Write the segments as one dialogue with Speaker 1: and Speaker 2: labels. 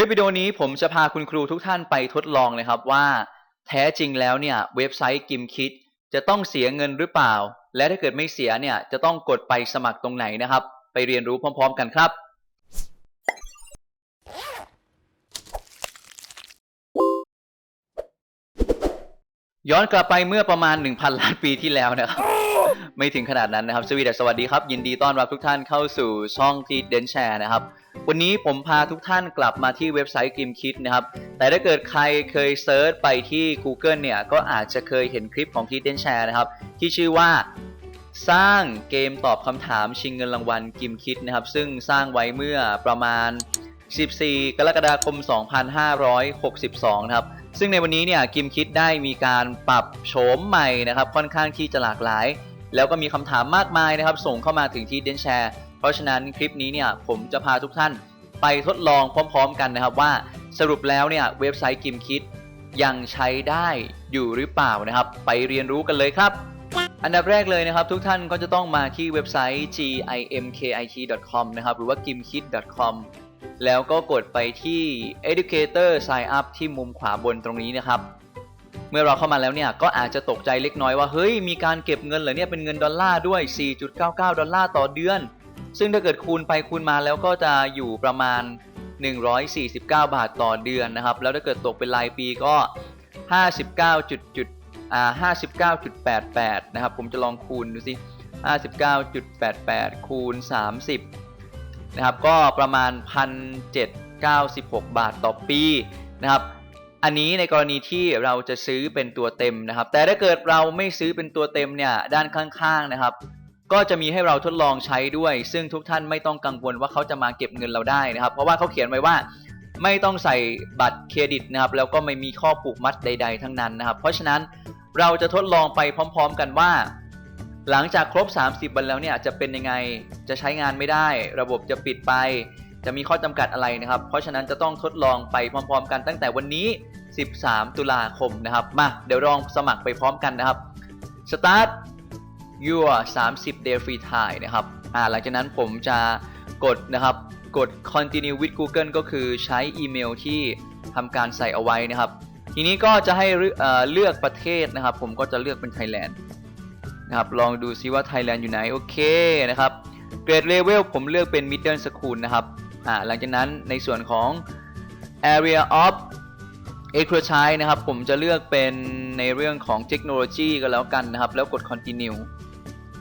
Speaker 1: ลิปวิดีโอนี้ผมจะพาคุณครูทุกท่านไปทดลองเลยครับว่า แท้จริงแล้วเนี่ยเว็บไซต์กิมคิด จะต้องเสียเงินหรือเปล่า และถ้าเกิดไม่เสียเนี่ยจะต้องกดไปสมัครตรงไหนนะครับ ไปเรียนรู้พร้อม ๆ กันครับ ย้อนกลับไปเมื่อประมาณ 1,000 ล้านปีที่แล้วนะครับ ไม่ถึงขนาดนั้นนะครับ สวีดัสสวัสดีครับ ยินดีต้อนรับทุกท่านเข้าสู่ช่องทีเดนแชร์นะครับ วันนี้ผมพาทุกท่านกลับมาที่เว็บไซต์กิมคิดนะครับ แต่ถ้าเกิดใครเคยเซิร์ชไปที่ Google เนี่ย ก็อาจจะเคยเห็นคลิปของทีเดนแชร์นะครับ ที่ชื่อว่าสร้างเกมตอบคำถามชิงเงินรางวัลกิมคิดนะครับ ซึ่งสร้างไว้เมื่อประมาณ 14 กรกฎาคม 2562 นะครับ ซึ่งในวันนี้เนี่ยกิมคิดได้มีการปรับโฉมใหม่นะครับค่อนข้างที่จะหลากหลาย แล้วก็มีคำถามมากมายนะครับ ส่งเข้ามาถึงที่เดนแชร์เพราะฉะนั้นคลิปนี้เนี่ยผมจะพาทุกท่านไปทดลองพร้อม ๆ กันนะครับว่าสรุปแล้วเนี่ยเว็บไซต์กิมคิดยังใช้ได้อยู่หรือเปล่านะครับ ไปเรียนรู้กันเลยครับ อันดับแรกเลยนะครับ ทุกท่านก็จะต้องมาที่เว็บไซต์ gimkit.com นะครับหรือว่า gimkit.com แล้วก็กดไปที่ educator sign up ที่มุมขวาบนตรงนี้นะครับ เมื่อเราเข้ามาแล้วเนี่ย ก็อาจจะตกใจเล็กน้อยว่า เฮ้ย มีการเก็บเงินเหรอเนี่ย เป็นเงินดอลลาร์ด้วย 4.99 ดอลลาร์ต่อเดือน ซึ่งถ้าเกิดคูณไปคูณมาแล้วก็จะอยู่ประมาณ 149 บาทต่อเดือนนะครับ แล้วถ้าเกิดตกเป็นรายปีก็ 59จุดจุดอ่า59.88 นะครับ ผมจะลองคูณดูสิ 59.88 คูณ 30 นะครับก็ประมาณ 1,796 บาทต่อปีนะครับอันนี้ในกรณีที่เราจะซื้อเป็นตัวเต็มนะครับ แต่ถ้าเกิดเราไม่ซื้อเป็นตัวเต็มเนี่ยด้านข้างๆนะครับ ก็จะมีให้เราทดลองใช้ด้วย ซึ่งทุกท่านไม่ต้องกังวลว่าเขาจะมาเก็บเงินเราได้นะครับ เพราะว่าเขาเขียนไว้ว่าไม่ต้องใส่บัตรเครดิตนะครับ แล้วก็ไม่มีข้อผูกมัดใด ๆ ทั้งนั้นนะครับ เพราะฉะนั้นเราจะทดลองไปพร้อม ๆ กันว่า หลังจากครบ 30 วันแล้วเนี่ยจะเป็นยังไงจะใช้งานไม่ได้ ระบบจะปิดไป จะมีข้อจำกัดอะไรนะครับ เพราะฉะนั้นจะต้องทดลองไปพร้อมๆ กันตั้งแต่วันนี้ 13 ตุลาคมนะครับมาเดี๋ยวลองสมัครไปพร้อมกันนะครับ start your 30 day free trial นะครับอ่าหลังจากนั้นผมจะกดนะครับกด continue with Google ก็คือใช้อีเมลที่ทำการใส่เอาไว้นะครับ ทีนี้ก็จะให้เลือกเลือกประเทศนะครับ ผมก็จะเลือกเป็น Thailand นะครับลองดูซิว่า Thailand อยู่ไหนโอเคนะครับ Grade Level ผมเลือกเป็น Middle School นะครับอ่าหลังจากนั้นในส่วนของ Area of Expertise นะครับผมจะเลือกเป็นในเรื่องของเทคโนโลยีก็แล้วกันนะครับ แล้วกด Continue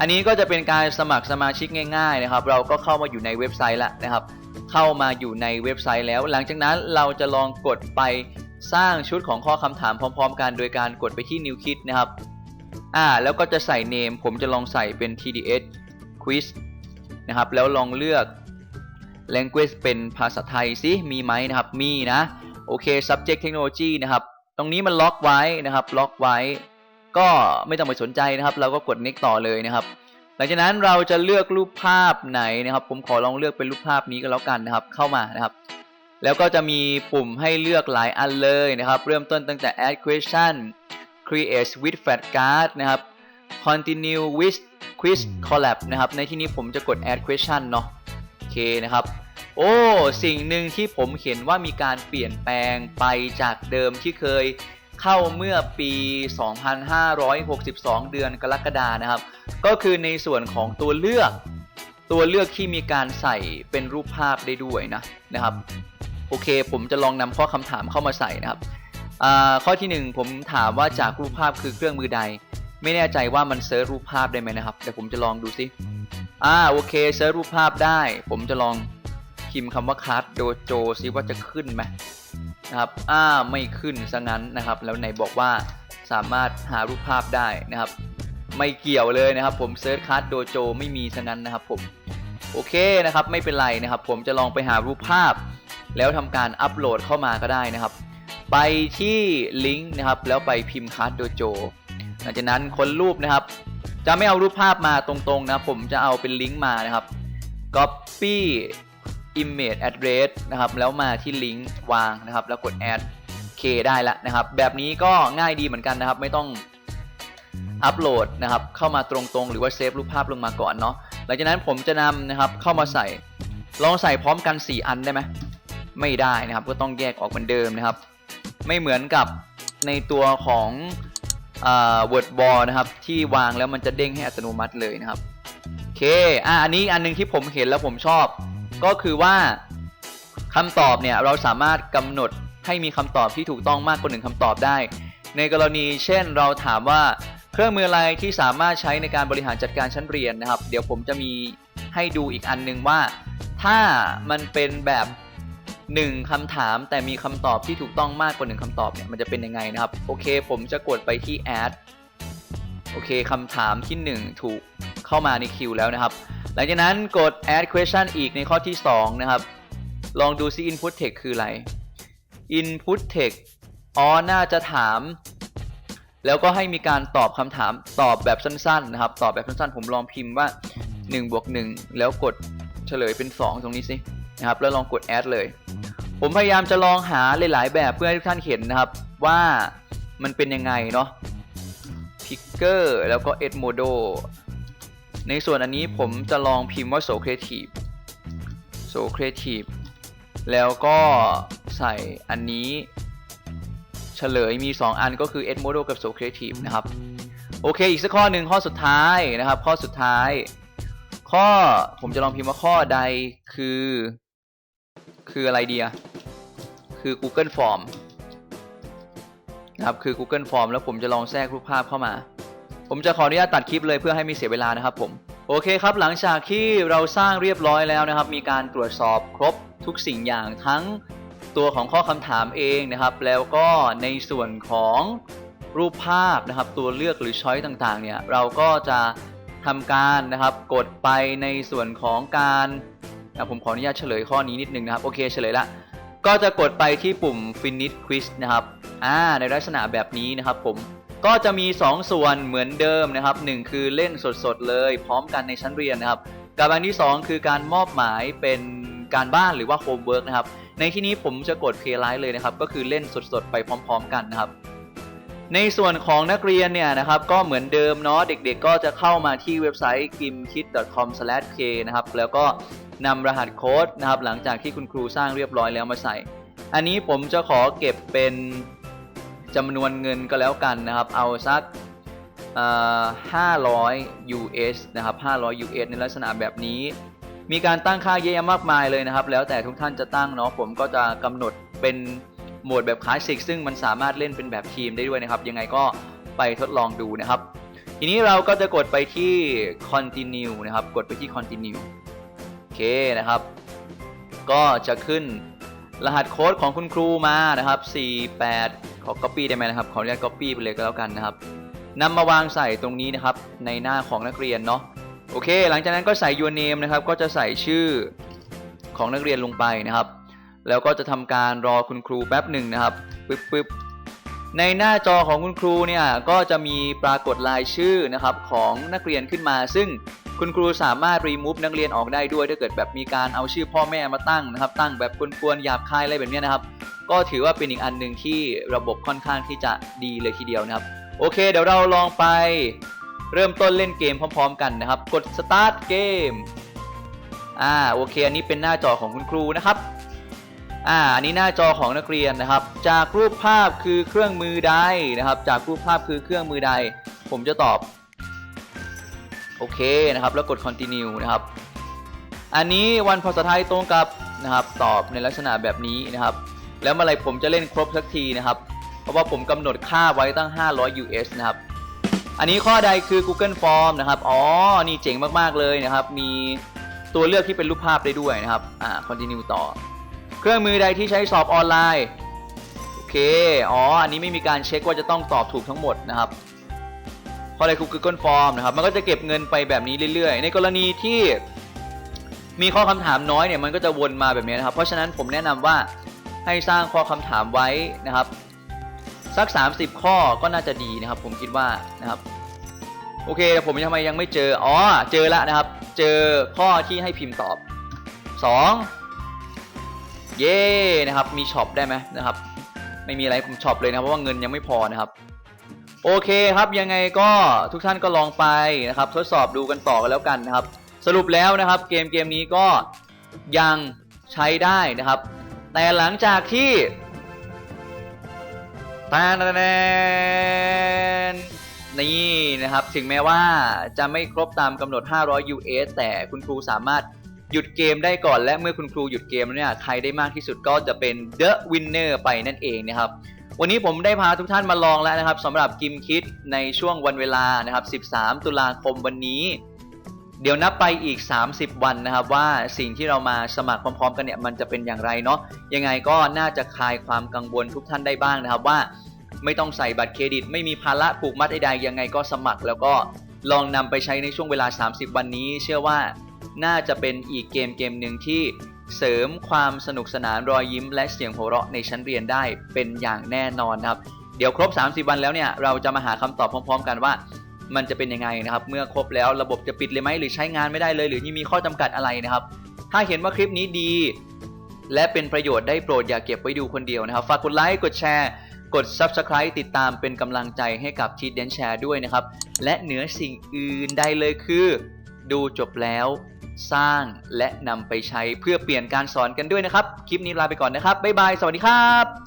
Speaker 1: อันนี้ก็จะเป็นการสมัครสมาชิกง่ายๆนะครับ เราก็เข้ามาอยู่ในเว็บไซต์แล้วนะครับ เข้ามาอยู่ในเว็บไซต์แล้ว หลังจากนั้นเราจะลองกดไปสร้างชุดของข้อคำถามพร้อม ๆ กัน โดยการกดไปที่ New Kit นะครับ อ่าแล้วก็จะใส่ name ผมจะลองใส่เป็น TDS Quiz นะครับแล้วลองเลือก language เป็นภาษาไทยสิมีไหมนะครับมีนะโอเค subject technology นะครับตรงนี้มันล็อกไว้นะครับล็อกไว้ ก็ไม่ต้องไปสนใจนะครับ เราก็กด next ต่อเลยนะครับ หลังจากนั้นเราจะเลือกรูปภาพไหนนะครับ ผมขอลองเลือกเป็นรูปภาพนี้ก็แล้วกันนะครับ เข้ามานะครับ แล้วก็จะมีปุ่มให้เลือกหลายอันเลยนะครับ เริ่มต้นตั้งแต่ add question create with flashcard นะครับ continue with quiz collab นะครับ ในที่นี้ผมจะกด add question เนาะโอเคนะครับ โอ้ สิ่งหนึ่งที่ผมเห็นว่ามีการเปลี่ยนแปลงไปจากเดิมที่เคยเข้าเมื่อปี 2562 เดือนกรกฎานะครับ ก็คือในส่วนของตัวเลือก ตัวเลือกที่มีการใส่เป็นรูปภาพได้ด้วยนะนะครับ โอเค ผมจะลองนำข้อคำถามเข้ามาใส่นะครับอ่า ข้อที่ 1 ผมถามว่าจากรูปภาพคือเครื่องมือใด ไม่แน่ใจว่ามันเซิร์ชรูปภาพได้ไหมนะครับเดี๋ยวผมจะลองดูสิอ่าโอเคเซิร์ชรูปภาพได้ ผมจะลองพิมพ์คำว่าคัสโดโจซิว่าจะขึ้นไหมนะครับอ่าไม่ขึ้นซะงั้นนะครับ แล้วไหนบอกว่าสามารถหารูปภาพได้นะครับ ไม่เกี่ยวเลยนะครับ ผมเซิร์ชคัสโดโจไม่มีซะงั้นนะครับผมโอเคนะครับไม่เป็นไรนะครับ ผมจะลองไปหารูปภาพ แล้วทำการอัปโหลดเข้ามาก็ได้นะครับ ไปที่ลิงก์นะครับ แล้วไปพิมพ์คัสโดโจหลังจากนั้นค้นรูปนะครับ จะไม่เอารูปภาพมาตรงๆนะ ผมจะเอาเป็นลิงก์มานะครับ copy image address นะครับ แล้วมาที่ลิงก์วางนะครับ แล้วกด add โอเคได้แล้วนะครับ แบบนี้ก็ง่ายดีเหมือนกันนะครับ ไม่ต้องอัปโหลดนะครับ เข้ามาตรงๆ หรือว่าเซฟรูปภาพลงมาก่อนเนาะหลังจากนั้นผมจะนำนะครับเข้ามาใส่ลองใส่พร้อมกัน 4 อันได้ไหมไม่ได้นะครับ ก็ต้องแยกออกเหมือนเดิมนะครับ ไม่เหมือนกับในตัวของอ่า word ball นะครับ ที่วางแล้วมันจะเด้งให้อัตโนมัติเลยนะครับโอเคอะอันนี้อันหนึงที่ผมเห็นแล้วผมชอบ ก็คือว่าคำตอบเนี่ยเราสามารถกำหนดให้มีคำตอบที่ถูกต้องมากกว่าหนึ่งคำตอบได้ ในกรณีเช่นเราถามว่าเครื่องมืออะไรที่สามารถใช้ในการบริหารจัดการชั้นเรียนนะครับ เดี๋ยวผมจะมีให้ดูอีกอันหนึงว่า ถ้ามันเป็นแบบ หนึ่งคำถาม แต่มีคำตอบที่ถูกต้องมากกว่าหนึ่งคำตอบเนี่ยมันจะเป็นยังไงนะครับ โอเค ผมจะกดไปที่ add โอเคคำถามที่ 1 ถูกเข้ามาในคิวแล้วนะครับ หลังจากนั้นกด add question อีกในข้อที่ 2 นะครับ ลองดูซิ input text คืออะไร input text อ๋อน่าจะถาม แล้วก็ให้มีการตอบคำถามตอบแบบสั้นๆนะครับ ตอบแบบสั้นๆ ผมลองพิมพ์ว่า1บวก1แล้วกดเฉลยเป็น 2 ตรงนี้สินะครับ แล้วลองกด add เลย ผมพยายามจะลองหาหลายๆ แบบเพื่อให้ทุกท่านเห็นนะครับ ว่ามันเป็นยังไงเนาะ Picker แล้วก็ Edmodo ในส่วนอันนี้ผมจะลองพิมพ์ว่า So Creative So Creative แล้วก็ใส่อันนี้เฉลยมี 2 อันก็คือ Edmodo กับ So Creative นะครับ โอเค อีกสักข้อหนึ่งข้อสุดท้ายนะครับ ข้อสุดท้าย ข้อผมจะลองพิมพ์ว่าข้อใดคือ คืออะไรเดีอะคือ Google Form นะครับคือ Google Form แล้วผมจะลองแทรกรูปภาพเข้ามา ผมจะขออนุญาตตัดคลิปเลยเพื่อให้ไม่เสียเวลานะครับผมโอเคครับหลังจากที่เราสร้างเรียบร้อยแล้วนะครับ มีการตรวจสอบครบทุกสิ่งอย่างทั้งตัวของข้อคำถามเองนะครับ แล้วก็ในส่วนของรูปภาพนะครับ ตัวเลือกหรือช้อยต่างๆเนี่ยเราก็จะทำการนะครับกดไปในส่วนของการ นะผมขออนุญาตเฉลยข้อนี้นิดนึงนะครับ โอเคเฉลยละ ก็จะกดไปที่ปุ่ม finish quiz นะครับ อ่า ในลักษณะแบบนี้นะครับผม ก็จะมี 2 ส่วนเหมือนเดิมนะครับ 1 คือเล่นสดๆเลย พร้อมกันในชั้นเรียนนะครับ กับอันที่ 2 คือการมอบหมายเป็นการบ้านหรือว่า homework นะครับ ในที่นี้ผมจะกด play live เลยนะครับ ก็คือเล่นสดๆไปพร้อม ๆ กันนะครับในส่วนของนักเรียนเนี่ยนะครับก็เหมือนเดิมเนาะเด็กๆ ก็จะเข้ามาที่เว็บไซต์ gimkit.com/k นะครับแล้วก็ นำรหัสโค้ดนะครับหลังจากที่คุณครูสร้างเรียบร้อยแล้วมาใส่ อันนี้ผมจะขอเก็บเป็นจำนวนเงินก็แล้วกันนะครับ เอาสัก500 US นะครับ 500 US ในลักษณะแบบนี้ มีการตั้งค่าเยอะแยะมากมายเลยนะครับ แล้วแต่ทุกท่านจะตั้งเนาะ ผมก็จะกำหนดเป็นโหมดแบบคลาสสิกซึ่งมันสามารถเล่นเป็นแบบทีมได้ด้วยนะครับ ยังไงก็ไปทดลองดูนะครับ ทีนี้เราก็จะกดไปที่ continue นะครับ กดไปที่ continue เคนะครับ ก็จะขึ้นรหัสโค้ดของคุณครูมานะครับ 48 ขอ copy ได้ไหมนะครับ ขออนุญาต copy ไปเลยก็แล้วกันนะครับนำมาวางใส่ตรงนี้นะครับ ในหน้าของนักเรียนเนาะ โอเค หลังจากนั้นก็ใส่ your name นะครับ ก็จะใส่ชื่อของนักเรียนลงไปนะครับ แล้วก็จะทำการรอคุณครูแป๊บหนึ่งนะครับ ปึ๊บปึ๊บในหน้าจอของคุณครูเนี่ย ก็จะมีปรากฏรายชื่อนะครับของนักเรียนขึ้นมา ซึ่ง คุณครูสามารถ remove นักเรียนออกได้ด้วยถ้าเกิดแบบมีการเอาชื่อพ่อแม่มาตั้งนะครับ ตั้งแบบกวนๆหยาบคายอะไรแบบนี้นะครับ ก็ถือว่าเป็นอีกอันหนึ่งที่ระบบค่อนข้างที่จะดีเลยทีเดียวนะครับ โอเค เดี๋ยวเราลองไปเริ่มต้นเล่นเกมพร้อม ๆ กันนะครับ กด start game อ่าโอเค อันนี้เป็นหน้าจอของคุณครูนะครับอ่าอันนี้หน้าจอของนักเรียนนะครับ จากรูปภาพคือเครื่องมือใดนะครับ จากรูปภาพคือเครื่องมือใด ผมจะตอบ โอเคนะครับ แล้วกด continue นะครับ อันนี้วันภาษาไทยตรงกับนะครับ ตอบในลักษณะแบบนี้นะครับ แล้วเมื่อไรผมจะเล่นครบสักทีนะครับ เพราะว่าผมกำหนดค่าไว้ตั้ง 500 US นะครับ อันนี้ข้อใดคือ Google Form นะครับ อ๋อ นี่เจ๋งมาก ๆ เลยนะครับ มีตัวเลือกที่เป็นรูปภาพได้ด้วยนะครับ อ่า continue ต่อ เครื่องมือใดที่ใช้สอบออนไลน์ โอเค อ๋อ อันนี้ไม่มีการเช็คว่าจะต้องตอบถูกทั้งหมดนะครับ ข้อใดคือ Google Form นะครับ มันก็จะเก็บเงินไปแบบนี้เรื่อยๆ ในกรณีที่มีข้อคำถามน้อยเนี่ยมันก็จะวนมาแบบนี้นะครับ เพราะฉะนั้นผมแนะนำว่าให้สร้างข้อคำถามไว้นะครับ สัก 30 ข้อก็น่าจะดีนะครับ ผมคิดว่านะครับ โอเคแต่ผมทำไมยังไม่เจอ อ๋อ เจอแล้วนะครับ เจอข้อที่ให้พิมพ์ตอบ 2 เย้นะครับ มีช็อปได้ไหมนะครับ ไม่มีอะไรผมช็อปเลยนะเพราะว่าเงินยังไม่พอนะครับ โอเคครับยังไงก็ทุกท่านก็ลองไปนะครับทดสอบดูกันต่อกันแล้วกันนะครับ สรุปแล้วนะครับเกมเกมนี้ก็ยังใช้ได้นะครับ แต่หลังจากที่ตาแนนนี่นะครับถึงแม้ว่าจะไม่ครบตามกำหนด 500 US แต่คุณครูสามารถหยุดเกมได้ก่อนและเมื่อคุณครูหยุดเกมเนี่ยใครได้มากที่สุดก็จะเป็น The Winner ไปนั่นเองนะครับ วันนี้ผมได้พาทุกท่านมาลองแล้วนะครับสำหรับกิมคิดในช่วงวันเวลานะครับ 13 ตุลาคมวันนี้ เดี๋ยวนับไปอีก 30 วันนะครับ ว่าสิ่งที่เรามาสมัครพร้อมๆ กันเนี่ยมันจะเป็นอย่างไรเนาะยังไงก็น่าจะคลายความกังวลทุกท่านได้บ้างนะครับว่า ไม่ต้องใส่บัตรเครดิต ไม่มีภาระผูกมัดใดๆยังไงก็สมัคร แล้วก็ลองนำไปใช้ในช่วงเวลา 30 วันนี้ เชื่อว่าน่าจะเป็นอีกเกมเกมหนึ่งที่ เสริมความสนุกสนานรอยยิ้ม และเสียงหัวเราะในชั้นเรียนได้เป็นอย่างแน่นอนนะครับ เดี๋ยวครบ 30 วันแล้วเนี่ยเราจะมาหาคำตอบพร้อม ๆ กันว่า มันจะเป็นยังไงนะครับ เมื่อครบแล้วระบบจะปิดเลยไหมหรือใช้งานไม่ได้เลย หรือมีข้อจำกัดอะไรนะครับ ถ้าเห็นว่าคลิปนี้ดี และเป็นประโยชน์ได้โปรดอย่าเก็บไว้ดูคนเดียวนะครับฝากกดไลค์กดแชร์กด Subscribe ติดตามเป็นกำลังใจให้กับทีเดนแชร์ด้วยนะครับ และเหนือสิ่งอื่นใดเลยคือ ดูจบแล้ว สร้างและนำไปใช้เพื่อเปลี่ยนการสอนกันด้วยนะครับ คลิปนี้ลาไปก่อนนะครับ บ๊ายบาย สวัสดีครับ